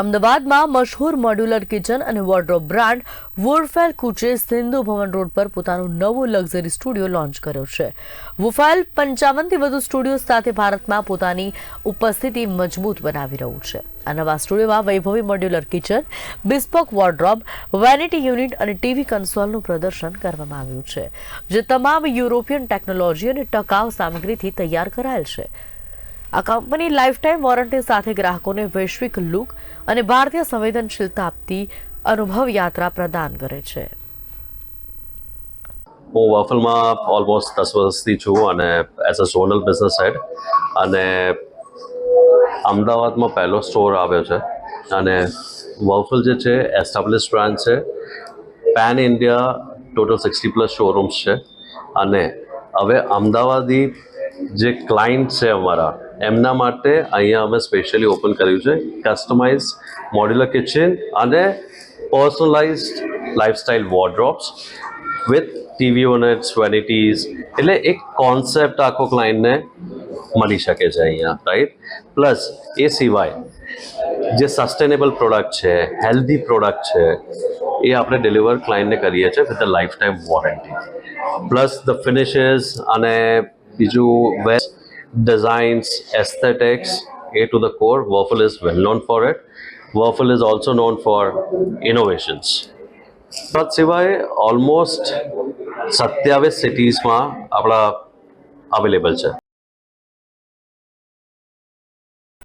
અમદાવાદમાં મશહૂર modular kitchen અને wardrobe brand Wurfel Kuche Sindhu Bhavan road પર પોતાનું નવું લક્ઝરી સ્ટુડિયો લોન્ચ કર્યો છે. વુફેલ પંચાવનથી વધુ સ્ટુડિયો સાથે ભારતમાં પોતાની ઉપસ્થિતિ મજબૂત બનાવી રહ્યું છે. આ નવા સ્ટુડિયોમાં વૈભવી modular kitchen bespoke wardrobe vanity unit અને ટીવી કન્સોલનું પ્રદર્શન કરવામાં આવ્યું છે, જે તમામ યુરોપિયન ટેકનોલોજી અને ટકાઉ સામગ્રીથી તૈયાર કરાયેલ છે. આ કંપની લાઈફ ટાઈમ વોરંટી સાથે ગ્રાહકોને વૈશ્વિક લુક અને ભારતીય સંવેદનશીલતા આપતી અનુભવ યાત્રા પ્રદાન કરે છે. હું વોફલમાં ઓલમોસ્ટ દસ વર્ષથી છું અને as a zonal business head અને અમદાવાદમાં પહેલો સ્ટોર આવ્યો છે. અને વફલ જે છે એસ્ટાબ્લિશ બ્રાન્ડ છે. Pan India total sixty plus showrooms છે. અને હવે અમદાવાદી જે ક્લાયન્ટ છે અમારા, એમના માટે અહીંયા અમે સ્પેશિયલી ઓપન કર્યું છે કસ્ટમાઇઝ મોડ્યુલર કિચન અને personalised lifestyle wardrobes with TV units vanities એટલે એક કોન્સેપ્ટ આખો ક્લાયન્ટને મળી શકે છે અહીંયા રાઈટ પ્લસ એ સિવાય જે સસ્ટેનેબલ પ્રોડક્ટ છે હેલ્ધી પ્રોડક્ટ છે, એ આપણે ડિલિવર ક્લાયન્ટને કરીએ છીએ with the life time warranty plus the finishes અને બીજું best designs, aesthetics, A to the core. Waffle is well known for it. Waffle is also known for innovations. તદ સિવાય ઓલમોસ્ટ સત્યાવીસ સિટીઝમાં આપણા અવેલેબલ છે